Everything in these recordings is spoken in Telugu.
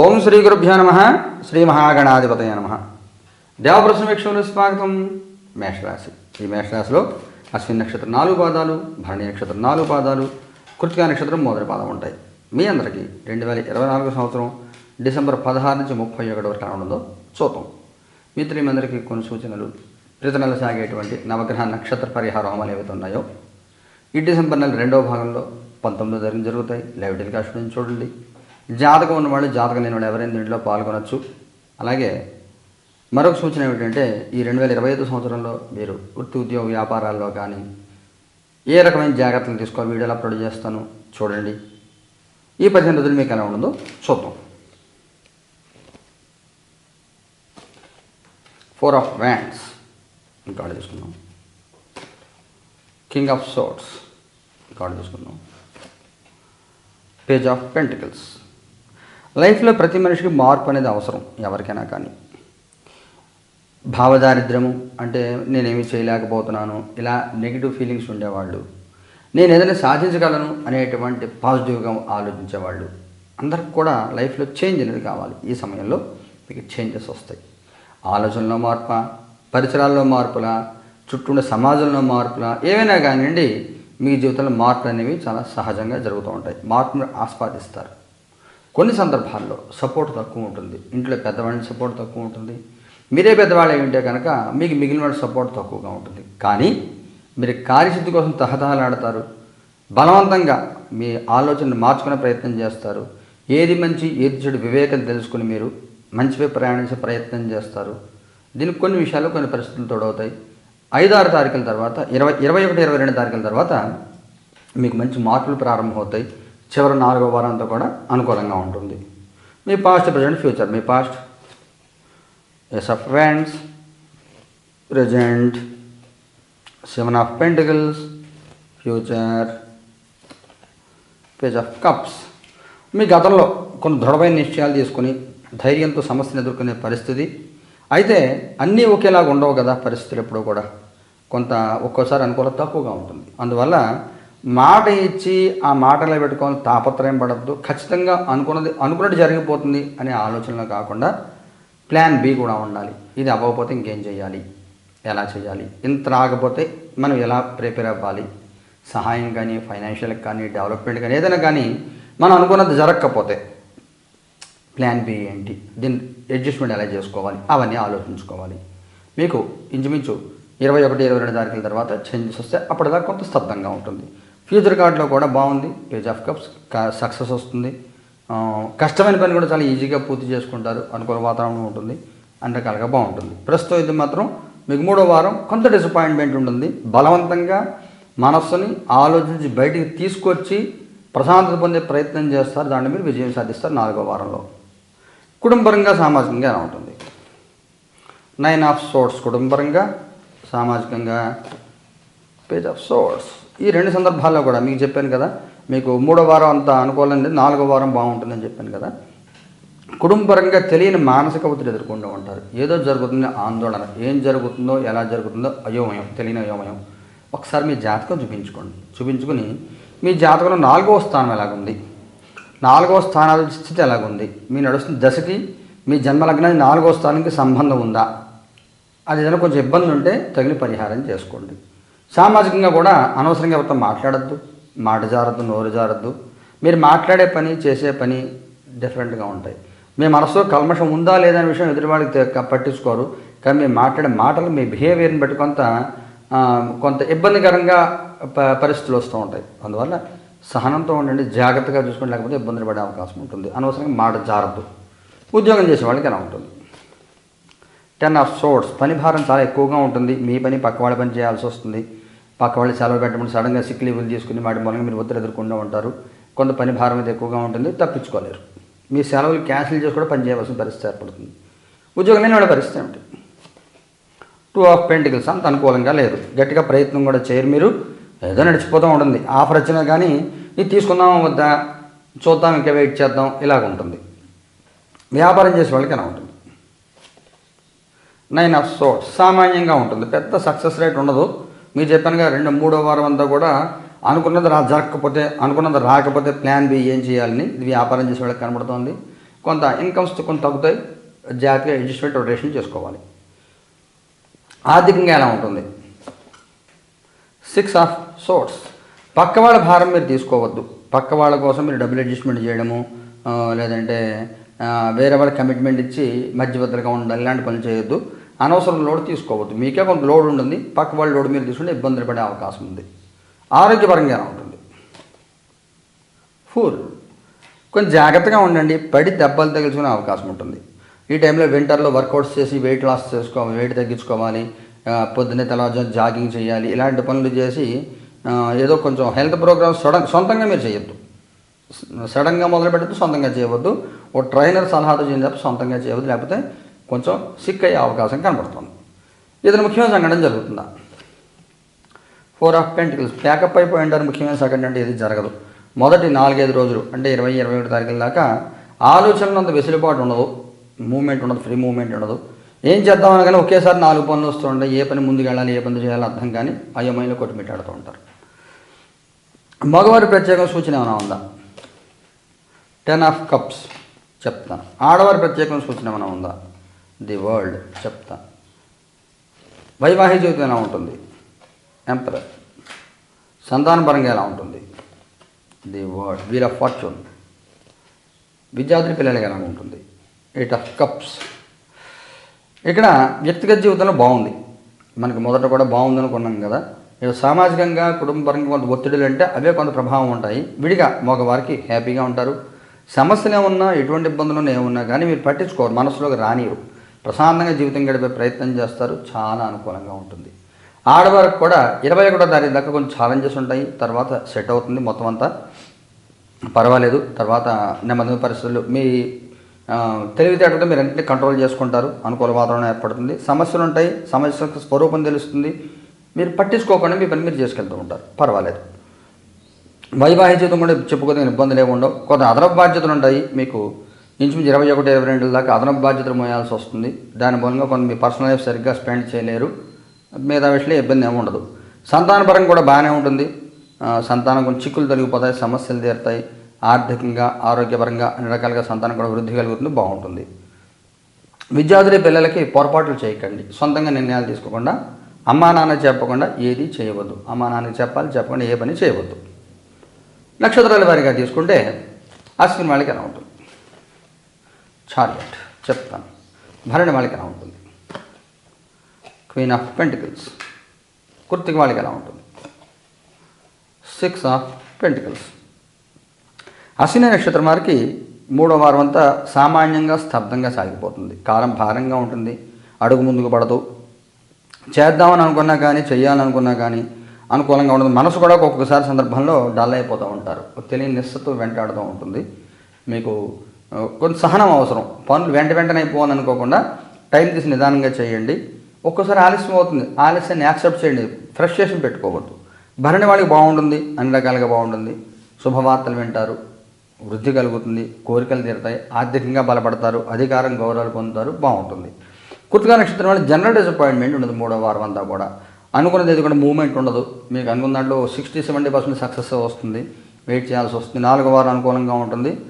ఓం శ్రీ గురుభ్యో నమ. శ్రీ మహాగణాధిపతయ నమ. దేవప్రసం వీక్షకులు స్వాగతం. మేషరాశి. ఈ మేషరాశిలో అశ్విన్ నక్షత్రం నాలుగు పాదాలు భరణి నక్షత్రం నాలుగు పాదాలు కృతికా నక్షత్రం మొదటి పాదం ఉంటాయి. మీ అందరికీ రెండు వేల ఇరవై నాలుగు సంవత్సరం డిసెంబర్ పదహారు నుంచి ముప్పై ఒకటి వరకు ఉండదో చూద్దాం. మిత్రులు మీ అందరికీ కొన్ని సూచనలు. ప్రతి నెల సాగేటువంటి నవగ్రహ నక్షత్ర పరిహార హోమాలు ఏవైతే ఉన్నాయో ఈ డిసెంబర్ నెల రెండవ భాగంలో పంతొమ్మిదో జరిగిన జరుగుతాయి. లైవ్ టెలికాస్ట్ నుంచి చూడండి. జాతకం ఉన్నవాళ్ళు జాతకం లేని వాళ్ళు ఎవరైనా దీంట్లో పాల్గొనొచ్చు. అలాగే మరొక సూచన ఏమిటంటే ఈ రెండు వేల ఇరవై ఐదు సంవత్సరంలో మీరు వృత్తి ఉద్యోగ వ్యాపారాల్లో కానీ ఏ రకమైన జాగ్రత్తలు తీసుకోవాలి వీడియోలు అప్లోడ్ చేస్తాను చూడండి. ఈ పదిహేను రోజులు మీకు ఎలా ఉండదో చూద్దాం. ఫోర్ ఆఫ్ వ్యాండ్స్ ఇంకా తీసుకుందాం. కింగ్ ఆఫ్ సోట్స్ కార్డు తీసుకుందాం. పేజ్ ఆఫ్ పెంటికల్స్ లైఫ్లో ప్రతి మనిషికి మార్పు అనేది అవసరం ఎవరికైనా కానీ. భావదారిద్ర్యము అంటే నేనేమి చేయలేకపోతున్నాను ఇలా నెగిటివ్ ఫీలింగ్స్ ఉండేవాళ్ళు. నేను ఏదైనా సాధించగలను అనేటువంటి పాజిటివ్గా ఆలోచించేవాళ్ళు. అందరికి కూడా లైఫ్లో చేంజ్ అనేది కావాలి. ఈ సమయంలో మీకు చేంజెస్ వస్తాయి. ఆలోచనలో మార్ప పరిసరాల్లో మార్పుల చుట్టూ సమాజంలో మార్పుల ఏవైనా కానివ్వండి మీ జీవితంలో మార్పులు అనేవి చాలా సహజంగా జరుగుతూ ఉంటాయి. మార్పును ఆస్వాదిస్తారు. కొన్ని సందర్భాల్లో సపోర్ట్ తక్కువ ఉంటుంది. ఇంట్లో పెద్దవాళ్ళని సపోర్ట్ తక్కువ ఉంటుంది. మీరే పెద్దవాళ్ళు ఉంటే కనుక మీకు మిగిలిన వాళ్ళ సపోర్ట్ తక్కువగా ఉంటుంది. కానీ మీరు కార్యసిద్ధి కోసం తహతహలాడతారు. బలవంతంగా మీ ఆలోచనను మార్చుకునే ప్రయత్నం చేస్తారు. ఏది మంచి ఏది చెడు వివేకం తెలుసుకుని మీరు మంచిపై ప్రయాణించే ప్రయత్నం చేస్తారు. దీనికి కొన్ని విషయాలు కొన్ని పరిస్థితులు తోడవుతాయి. ఐదారు తారీఖుల తర్వాత ఇరవై ఇరవై ఒకటి ఇరవై రెండు తారీఖుల తర్వాత మీకు మంచి మార్పులు ప్రారంభమవుతాయి. చివరి నాలుగో వారం అంతా కూడా అనుకూలంగా ఉంటుంది. మీ past present future me past ace of friends present seven of pentacles future page of cups మీ గతంలో కొన్ని దృఢమైన నిశ్చయాలు తీసుకుని ధైర్యంతో సమస్యను ఎదుర్కొనే పరిస్థితి. అయితే అన్నీ ఒకేలాగా ఉండవు కదా పరిస్థితులు ఎప్పుడూ కూడా. కొంత ఒక్కోసారి అనుకూలత తక్కువగా ఉంటుంది. అందువల్ల మాట ఇచ్చి ఆ మాటలో పెట్టుకోవాలి తాపత్రయం పడద్దు. ఖచ్చితంగా అనుకున్నది అనుకున్నట్టు జరిగిపోతుంది అనే ఆలోచనలో కాకుండా ప్లాన్ బి కూడా ఉండాలి. ఇది అవ్వకపోతే ఇంకేం చేయాలి? ఎలా చేయాలి? ఇంత రాకపోతే మనం ఎలా ప్రిపేర్ అవ్వాలి? సహాయం కానీ ఫైనాన్షియల్ కానీ డెవలప్మెంట్ కానీ ఏదైనా కానీ మనం అనుకున్నది జరగకపోతే ప్లాన్ బి ఏంటి? దీన్ని అడ్జస్ట్మెంట్ ఎలా చేసుకోవాలి? అవన్నీ ఆలోచించుకోవాలి. మీకు ఇంచుమించు ఇరవై ఒకటి ఇరవై రెండు తారీఖుల తర్వాత చేంజెస్ వస్తే అప్పటిదాకా కొంత స్తబ్దంగా ఉంటుంది. ఫ్యూచర్ కార్డులో కూడా బాగుంది. పేజ్ ఆఫ్ కప్స్ సక్సెస్ వస్తుంది. కష్టమైన పని కూడా చాలా ఈజీగా పూర్తి చేసుకుంటారు. అనుకూల వాతావరణం ఉంటుంది. అన్ని రకాలుగా బాగుంటుంది. ప్రస్తుతం ఇది మాత్రం మీకు మూడో వారం కొంత డిసప్పాయింట్మెంట్ ఉంటుంది. బలవంతంగా మనస్సుని ఆలోచించి బయటికి తీసుకొచ్చి ప్రశాంతత పొందే ప్రయత్నం చేస్తారు. దాన్ని మీరు విజయం సాధిస్తారు నాలుగో వారంలో. కుటుంబరంగా సామాజికంగా ఎలా ఉంటుంది? నైన్ ఆఫ్ సోర్స్ కుటుంబరంగా సామాజికంగా. పేజ్ ఆఫ్ సోర్స్ ఈ రెండు సందర్భాల్లో కూడా మీకు చెప్పాను కదా మీకు మూడో వారం అంతా అనుకూలంగా నాలుగో వారం బాగుంటుందని చెప్పాను కదా. కుటుంబపరంగా తెలియని మానసిక ఒత్తిడి ఎదుర్కొంటూ ఉంటారు. ఏదో జరుగుతుందో ఆందోళన. ఏం జరుగుతుందో ఎలా జరుగుతుందో అయోమయం తెలియని అయోమయం. ఒకసారి మీ జాతకం చూపించుకోండి. చూపించుకుని మీ జాతకంలో నాలుగవ స్థానం ఎలాగుంది? నాలుగవ స్థానాల స్థితి ఎలాగుంది? మీ నడుస్తున్న దశకి మీ జన్మలగ్నానికి నాలుగవ స్థానానికి సంబంధం ఉందా? అది ఏదైనా కొంచెం ఇబ్బంది ఉంటే తగిన పరిహారం చేసుకోండి. సామాజికంగా కూడా అనవసరంగా ఎవరితో మాట్లాడద్దు మాట జారద్దు నోరు జారద్దు. మీరు మాట్లాడే పని చేసే పని డిఫరెంట్గా ఉంటాయి. మీ మనసులో కల్మషం ఉందా లేదా అనే విషయం ఎదురువాడికి పట్టించుకోరు. కానీ మీరు మాట్లాడే మాటలు మీ బిహేవియర్ని బట్టి కొంత కొంత ఇబ్బందికరంగా ప- పరిస్థితులు వస్తూ ఉంటాయి. అందువల్ల సహనంతో ఉండండి జాగ్రత్తగా చూసుకోండి లేకపోతే ఇబ్బందులు పడే అవకాశం ఉంటుంది. అనవసరంగా మాట జారద్దు. ఉద్యోగం చేసే వాళ్ళకి ఎలా ఉంటుంది? టెన్ ఆఫ్ సోర్స్ పని భారం చాలా ఎక్కువగా ఉంటుంది. మీ పని పక్కవాళ్ళ పని చేయాల్సి వస్తుంది. పక్కవాళ్ళు సెలవు పెట్టమని సడన్గా సిక్ లీవులు తీసుకుని వాటి మూలంగా మీరు ఒత్తిడి ఎదుర్కొంటూ ఉంటారు. కొంత పని భారం అయితే ఎక్కువగా ఉంటుంది. తప్పించుకోలేరు. మీ సెలవులు క్యాన్సిల్ చేసి కూడా పని చేయవలసిన పరిస్థితి ఏర్పడుతుంది. ఉద్యోగం వాళ్ళ పరిస్థితి ఏమిటి? టూ ఆఫ్ పెంటికల్స్ అంత అనుకూలంగా లేదు. గట్టిగా ప్రయత్నం కూడా చేయరు మీరు. ఏదో నడిచిపోతూ ఉంటుంది. ఆఫర్ వచ్చినా కానీ ఇది తీసుకుందాం వద్దా? చూద్దాం ఇంకా వెయిట్ చేద్దాం. ఇలాగ ఉంటుంది. వ్యాపారం చేసే వాళ్ళకి ఎలా ఉంటుంది. నైన్ ఆఫ్ సోర్స్ సామాన్యంగా ఉంటుంది. పెద్ద సక్సెస్ రేట్ ఉండదు. మీరు చెప్పానుగా రెండు మూడో వారం అంతా కూడా అనుకున్నది రా జరగకపోతే అనుకున్నది రాకపోతే ప్లాన్ బి ఏం చేయాలని ఇది వ్యాపారం చేసే వాళ్ళకి కనబడుతోంది. కొంత ఇన్కమ్స్ కొంత తగ్గుతాయి. జాగ్రత్తగా అడ్జస్ట్మెంట్ రొటేషన్ చేసుకోవాలి. ఆర్థికంగా ఎలా ఉంటుంది? సిక్స్ ఆఫ్ సోర్స్ పక్కవాళ్ళ భారం మీరు తీసుకోవద్దు. పక్క వాళ్ళ కోసం మీరు డబ్బులు అడ్జస్ట్మెంట్ చేయడము లేదంటే వేరే వాళ్ళ కమిట్మెంట్ ఇచ్చి మధ్యవర్తిగా ఉండాలి ఇలాంటి పనులు చేయొద్దు. అనవసరం లోడ్ తీసుకోవద్దు. మీకే కొంత లోడ్ ఉంటుంది పక్క వాళ్ళ లోడ్ మీరు తీసుకుంటే ఇబ్బందులు పడే అవకాశం ఉంది. ఆరోగ్యపరంగా ఉంటుంది. ఫోర్. కొంచెం జాగ్రత్తగా ఉండండి పడి దెబ్బలు తగిలించుకునే అవకాశం ఉంటుంది. ఈ టైంలో వింటర్లో వర్కౌట్స్ చేసి వెయిట్ లాస్ చేసుకోవాలి వెయిట్ తగ్గించుకోవాలి పొద్దున్నే తెల్లవారుజాము జాగింగ్ చేయాలి ఇలాంటి పనులు చేసి ఏదో కొంచెం హెల్త్ ప్రోగ్రామ్స్ సడన్ సొంతంగా మీరు చేయొద్దు. సడన్గా మొదలు పెట్టద్దు సొంతంగా చేయవద్దు. ఓ ట్రైనర్ సలహాతో చేయని సొంతంగా చేయవద్దు లేకపోతే కొంచెం సిక్ అయ్యే అవకాశం కనబడుతుంది. ఇతను ముఖ్యమైన సంఘటన జరుగుతుందా? Four of pentacles pack up అయిపోయింటారు ముఖ్యమైన సంఘటన అంటే ఇది జరగదు. మొదటి నాలుగైదు రోజులు అంటే ఇరవై ఇరవై ఒకటి తారీఖుల దాకా ఆలోచనలు అంత వెసులుబాటు ఉండదు మూమెంట్ ఉండదు ఫ్రీ మూమెంట్ ఉండదు. ఏం చేద్దామని కానీ ఒకేసారి నాలుగు పనులు వస్తుంటాయి ఏ పని ముందుకు వెళ్ళాలి ఏ పని చేయాలో అర్థం కానీ అయోమయంలో కొట్టుమిట్టాడుతూ ఉంటారు. మగవారి ప్రత్యేక సూచన ఏమైనా ఉందా? టెన్ ఆఫ్ కప్స్ చెప్తాను. ఆడవారి ప్రత్యేకమైన సూచన ఏమైనా ఉందా? ది వరల్డ్ చెప్తాను. వైవాహిక జీవితం ఎలా ఉంటుంది? ఎంపరర్ సంతానపరంగా ఎలా ఉంటుంది? The world wheel of fortune విద్యార్థి పిల్లలకి ఎలా ఉంటుంది? ఎయిట్ ఆఫ్ కప్స్ ఇక్కడ వ్యక్తిగత జీవితంలో బాగుంది. మనకి మొదట కూడా బాగుంది అనుకున్నాం కదా. ఇక సామాజికంగా కుటుంబపరంగా కొంత ఒత్తిడులు అంటే అవే కొంత ప్రభావం ఉంటాయి. విడిగా మగవారికి హ్యాపీగా ఉంటారు. సమస్యలు ఏమున్నా ఎటువంటి ఇబ్బందులు ఏమున్నా కానీ మీరు పట్టించుకోరు మనసులోకి రానియరు ప్రశాంతంగా జీవితం గడిపే ప్రయత్నం చేస్తారు చాలా అనుకూలంగా ఉంటుంది. ఆడవారికి కూడా ఇరవై ఒకటో తారీఖు దాకా కొంచెం ఛాలెంజెస్ ఉంటాయి తర్వాత సెట్ అవుతుంది మొత్తం అంతా. పర్వాలేదు తర్వాత నెమ్మది పరిస్థితులు మీ ఆ, తెలివితేటలతో మీరు అన్నింటినీ కంట్రోల్ చేసుకుంటారు అనుకూల వాతావరణం ఏర్పడుతుంది. సమస్యలు ఉంటాయి సమస్య స్వరూపం తెలుస్తుంది. మీరు పట్టించుకోకుండా మీ పని మీరు చేసుకెళ్తూ ఉంటారు పర్వాలేదు. వైవాహిక జీవితం కూడా చెప్పుకోదగిన ఇబ్బందులు ఏమి ఉండవు కొంత అదనపు బాధ్యతలు ఉంటాయి. మీకు ఇంచుమించు ఇరవై ఒకటి ఇరవై రెండు దాకా అదనపు బాధ్యతలు మోయాల్సి వస్తుంది. దాని మూలంగా కొంత మీ పర్సనల్ లైఫ్ సరిగ్గా స్పెండ్ చేయలేరు. మిగతా విషయంలో ఇబ్బంది ఏమి ఉండదు. సంతానపరంగా కూడా బాగానే ఉంటుంది. సంతానం కొంచెం చిక్కులు తొలగిపోతాయి సమస్యలు తీరుతాయి. ఆర్థికంగా ఆరోగ్యపరంగా అన్ని రకాలుగా సంతానం కూడా వృద్ధి కలుగుతుంది బాగుంటుంది. విద్యార్థుల పిల్లలకి పొరపాట్లు చేయకండి. సొంతంగా నిర్ణయాలు తీసుకోకుండా అమ్మా నాన్న చెప్పకుండా ఏది చేయవద్దు. అమ్మా నాన్నకి చెప్పాలి చెప్పకుండా ఏ పని చేయవద్దు. నక్షత్రాల వారిగా తీసుకుంటే అశ్విన్ వాళ్ళకి ఎలా ఉంటుంది? చార్లెట్ చెప్తాను. భరణి వాళ్ళకి ఎలా ఉంటుంది? క్వీన్ ఆఫ్ పెంటికల్స్ కుర్తికి వాళ్ళకి ఎలా ఉంటుంది? Six of pentacles. అశ్విని నక్షత్రం వారికి మూడో వారం అంతా సామాన్యంగా స్తబ్దంగా సాగిపోతుంది. కాలం భారంగా ఉంటుంది. అడుగు ముందుకు పడదు. చేద్దామని అనుకున్నా కానీ చేయాలనుకున్నా కానీ అనుకూలంగా ఉండదు. మనసు కూడా ఒక్కొక్కసారి సందర్భంలో డల్ అయిపోతూ ఉంటారు. తెలియని నిస్సతో వెంటాడుతూ ఉంటుంది. మీకు కొంచెం కొంత సహనం అవసరం. పనులు వెంట వెంటనే అయిపోవాలని అనుకోకుండా టైం తీసి నిదానంగా చేయండి. ఒక్కోసారి ఆలస్యం అవుతుంది. ఆలస్యాన్ని యాక్సెప్ట్ చేయండి. ఫ్రస్ట్రేషన్ పెట్టుకోవద్దు. భరణి వాళ్ళకి బాగుంటుంది. అన్ని రకాలుగా బాగుంటుంది. శుభవార్తలు వింటారు. వృద్ధి కలుగుతుంది. కోరికలు తీరుతాయి. ఆర్థికంగా బలపడతారు. అధికారం గౌరవాలు పొందుతారు. బాగుంటుంది. కృతికా నక్షత్రం వల్ల జనరల్ డిసప్పాయింట్మెంట్ ఉండదు. మూడో వారం అంతా కూడా. అనుకున్నది ఏది కూడా మూవ్మెంట్ ఉండదు. మీకు అనుకున్న దాంట్లో సిక్స్టీ సెవెంటీ పర్సెంట్ సక్సెస్ వస్తుంది. వెయిట్ చేయాల్సి వస్తుంది. నాలుగో వారం అనుకూలంగా ఉంటుంది.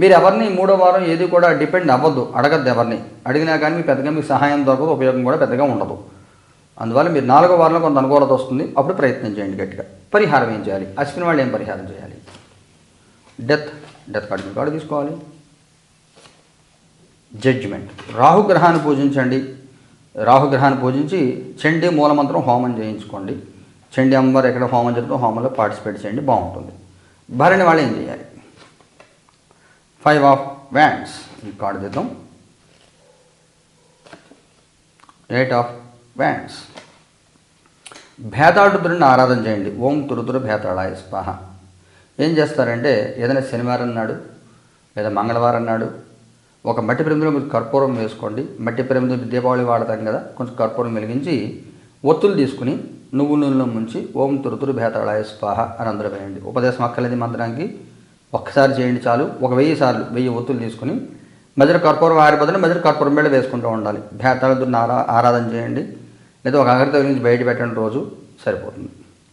మీరు ఎవరిని మూడో వారం ఏది కూడా డిపెండ్ అవ్వద్దు. అడగద్దు ఎవరిని. అడిగినా కానీ మీ పెద్దగా మీకు సహాయం దొరకదు ఉపయోగం కూడా పెద్దగా ఉండదు. అందువల్ల మీరు నాలుగో వారంలో కొంత అనుకూలత వస్తుంది. అప్పుడు ప్రయత్నం చేయండి గట్టిగా. పరిహారం ఏం చేయాలి? అశ్విని వాళ్ళు ఏం పరిహారం చేయాలి? డెత్ డెత్ కార్డు కార్డు తీసుకోవాలి. జడ్జిమెంట్ రాహుగ్రహాన్ని పూజించండి. రాహుగ్రహాన్ని పూజించి చండీ మూలమంత్రం హోమం చేయించుకోండి. చండీ అమ్మవారు ఎక్కడ హోమం జరుగుతుందో హోమంలో పార్టిసిపేట్ చేయండి బాగుంటుంది. భరణి వాళ్ళు ఏం చేయాలి? ఫైవ్ ఆఫ్ వ్యాండ్స్ ఈ కార్డు దిద్దాం ఎయిట్ ఆఫ్ వ్యాండ్స్ భేతాళుతుడిని ఆరాధన చేయండి. ఓం తురుతురు భేతాళాయ స్వాహ. ఏం చేస్తారంటే ఏదైనా శనివారం నాడు లేదా మంగళవారం నాడు ఒక మట్టి ప్రమిదిలో మీరు కర్పూరం వేసుకోండి. మట్టి ప్రమిది దీపావళి వాడతాం కదా కొంచెం కర్పూరం వెలిగించి ఒత్తులు తీసుకుని నువ్వు నూనెలో ముంచి ఓం తురుతురు భేతళాయ స్వాహ అని అందరూ వేయండి. ఉపదేశం అక్కర్లేదు మంత్రానికి. ఒక్కసారి చేయండి చాలు. ఒక వెయ్యి సార్లు వెయ్యి ఒత్తులు తీసుకుని మధ్యలో కర్పూరం ఆడిన బదులు మధ్యలో కర్పూరం మీద వేసుకుంటూ ఉండాలి. భేతాళ ఆరా ఆరాధన చేయండి. లేదా ఒక అగరతో నుంచి బయట పెట్టండి రోజు సరిపోతుంది.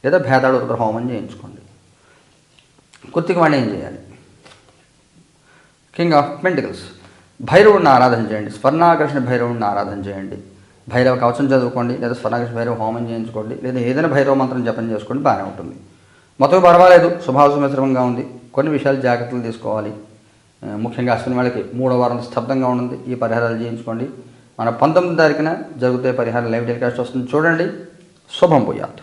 లేదా భేతాళు రుద్ర హోమం చేయించుకోండి. కుర్తికి వాడిని ఏం చేయాలి. King of pentacles. భైరవుడిని ఆరాధన చేయండి. స్వర్ణాకర్షణ భైరవుడిని ఆరాధన చేయండి. భైరవ కవచం చదువుకోండి లేదా స్వర్ణాకర్షణ భైరవ హోమం చేయించుకోండి లేదా ఏదైనా భైరవ మంత్రం జపం చేసుకోండి బాగానే ఉంటుంది. మొత్తం పర్వాలేదు శుభాశు మిశ్రమంగా ఉంది. కొన్ని విషయాలు జాగ్రత్తలు తీసుకోవాలి. ముఖ్యంగా అశ్విని వాళ్ళకి మూడో వారం స్తబ్దంగా ఉంటుంది ఈ పరిహారాలు చేయించుకోండి. మన పంతొమ్మిది తారీఖున జరుగుతే పరిహారం లైవ్ టెలికాస్ట్ వస్తుంది. చూడండి. శుభం పోయాత్